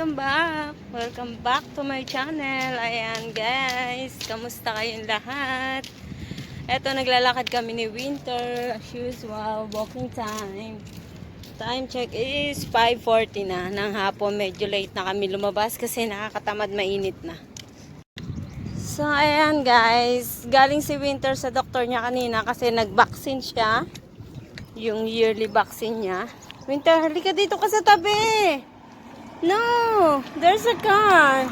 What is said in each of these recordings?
welcome back! Welcome back to my channel. Ayan guys, kamusta kayong lahat? Eto, naglalakad kami ni Winter. As usual, walking time. Time check is 5.40 na ng hapon. Medyo late na kami lumabas kasi nakakatamad mainit na. So, ayan guys. Galing si Winter sa doktor niya kanina kasi nag-vaccine siya. Yung yearly vaccine niya. Winter, halika dito ka sa tabi. No, there's a car.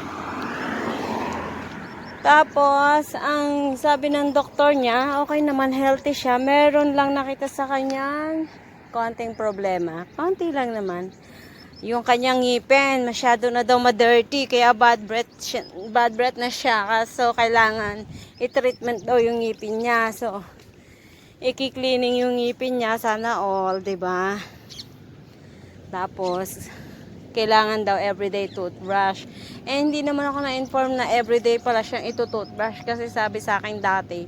Tapos, ang sabi ng doktor niya, okay naman, healthy siya. Meron lang nakita sa kanyang konting problema. Konti lang naman. Yung kanyang ngipin, masyado na daw ma-dirty, kaya bad breath, bad breath na siya. So, kailangan i-treatment daw yung ngipin niya. So, i-cleaning yung ngipin niya, sana all, ba? Tapos, kailangan daw everyday toothbrush. Eh, hindi naman ako na-inform na everyday pala siyang ito-toothbrush kasi sabi sa akin dati,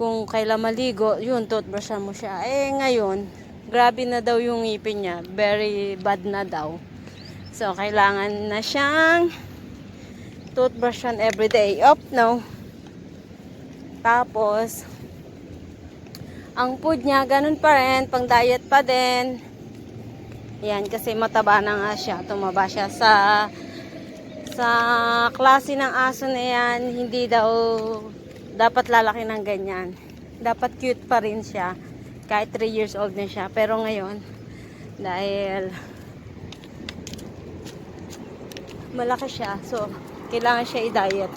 kung kailan maligo, yun, toothbrushan mo siya. Eh, ngayon, grabe na daw yung ngipin niya. Very bad na daw. So, kailangan na siyang toothbrushan everyday. Up, no? Tapos, ang food niya, ganun pa rin, pang diet pa din. Yan, kasi mataba na nga siya. Tumaba siya sa sa klase ng aso na yan, hindi daw dapat lalaki ng ganyan. Dapat cute pa rin siya. Kahit 3 years old na siya. Pero ngayon, dahil malaki siya. So, kailangan siya i-diet.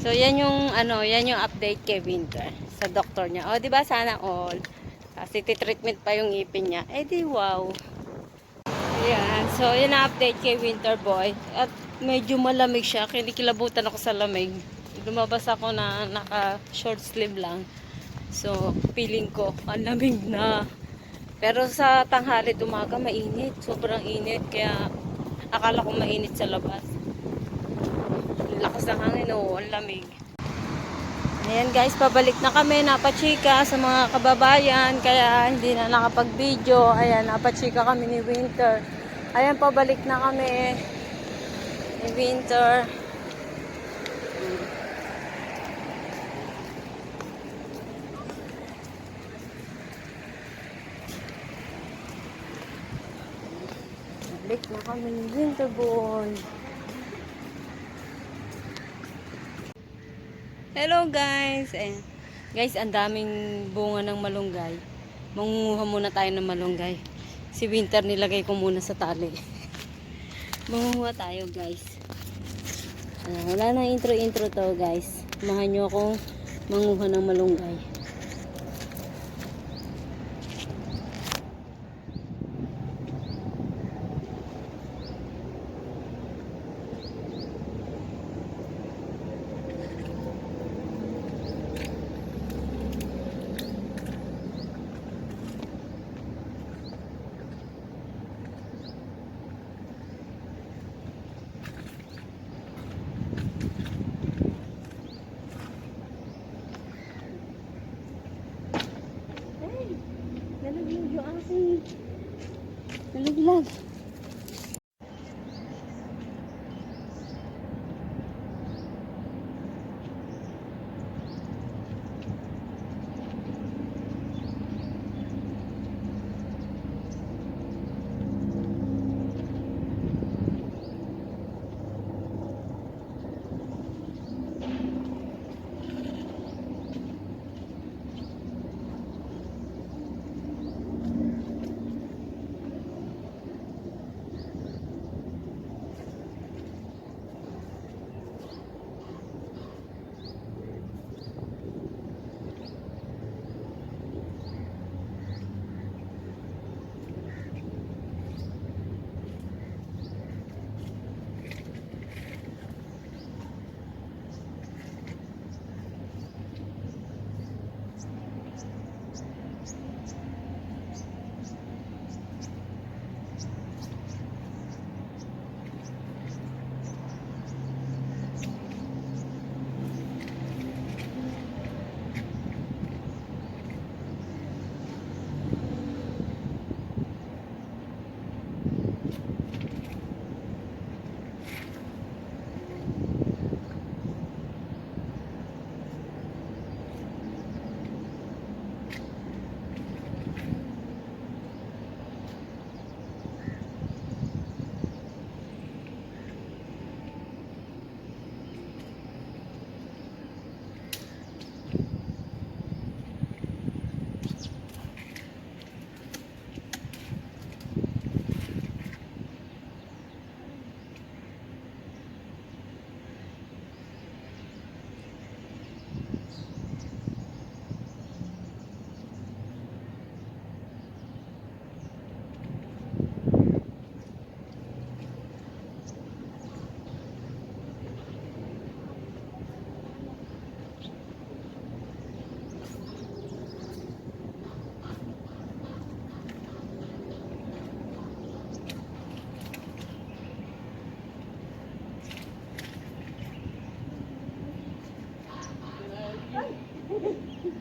So, yan yung, ano, yan yung update kay Winter sa doktor niya. O, di ba sana all? Kasi titreatment pa yung ipin niya. Eh, di wow. Ayan. So, ang update kay Winter Boy. At medyo malamig siya. Kinikilabutan ako sa lamig. Lumabas ako na naka short sleeve lang. So, feeling ko, ang lamig na. Pero sa tanghali umaga, mainit. Sobrang init. Kaya, akala ko mainit sa labas. Lakas ng hangin, oh, ang lamig. Ayan guys, pabalik na kami, napachika sa mga kababayan, kaya hindi na nakapag-video. Ayan, napachika kami ni Winter. Ayan, pabalik na kami ni Winter. Balik na kami ni Winter Hello guys! Eh, guys, ang daming bunga ng malunggay. Mangunguha muna tayo ng malunggay. Si Winter nilagay ko muna sa tali. Mangunguha tayo guys. Ayan, wala na intro-intro to guys. Samahan nyo akong manguha ng malunggay. Nalaglag yung aking... Nalaglag.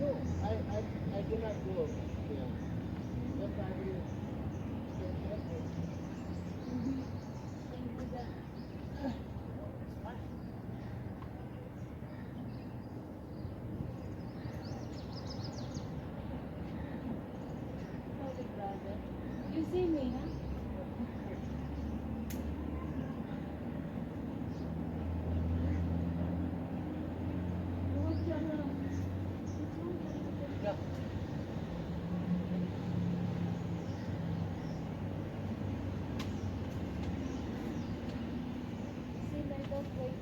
No, I, I, I cannot go there. Just I will stay careful. You see me, huh? What's your name? Yeah. See, like that, like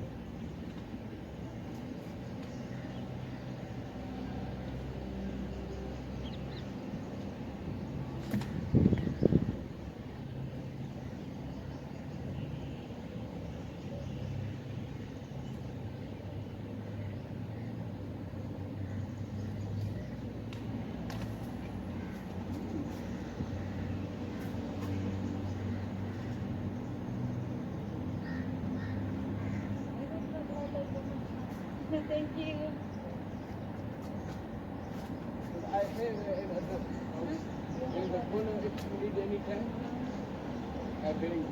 Thank you. I have another house. In the corner, if you need any time, I bring.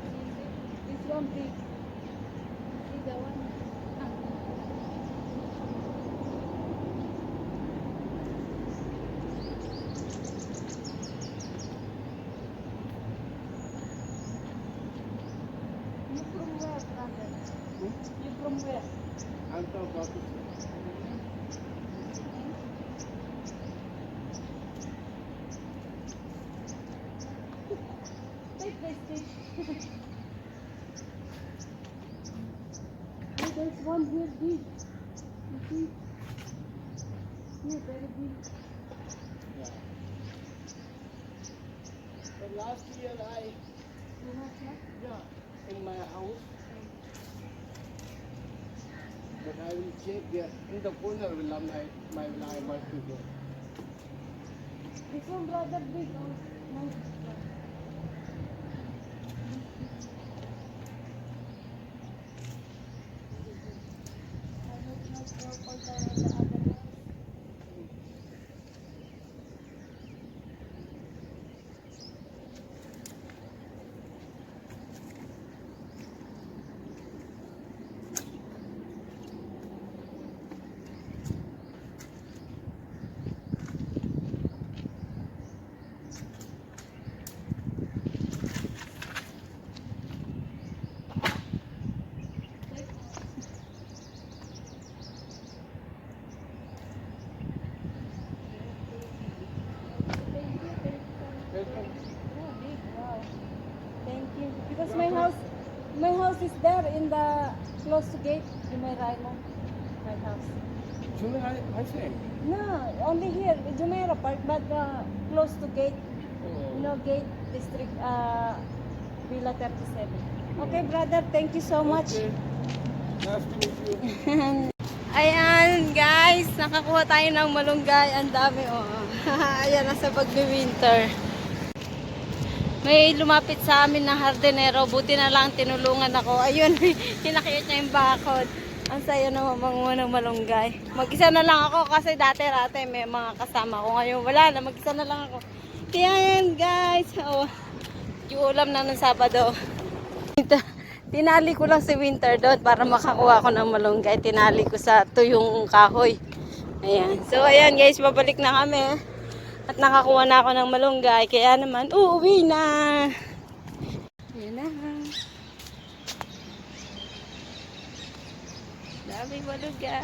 This one big. See the one? Oh, there's one here big. You see? Here, very big. Yeah. But last year I, yeah, in my house. But I will check there. In the corner will have my, my liable to go. This one rather big. Oh, nice. In the close to gate. May right now. My house. I said. No, only here, Jumeirah Park, but uh, close to gate. Oh. You know, gate district, uh, Villa 37. Okay, brother. Thank you so much. Okay. Nice to meet you. Ayan, guys. Nakakuha tayo ng malunggay. Ang dami, oh. Ayan, nasa pagbe-winter. May lumapit sa amin na hardinero. Buti na lang tinulungan ako. Ayun, kinakit niya yung bakod. Ang saya naman manguha ng malunggay. Mag-isa na lang ako kasi dati-rate may mga kasama ko. Ngayon wala na, mag-isa na lang ako. Kaya yan, guys. Oh, yung ulam na ng Sabado. Tinali ko lang si Winter doon para makakuha ko ng malunggay. Tinali ko sa tuyong kahoy. Ayan. So, ayan guys, babalik na kami. At nakakuha na ako ng malunggay. Kaya naman, uuwi na. Ayan na. Daming malunggay.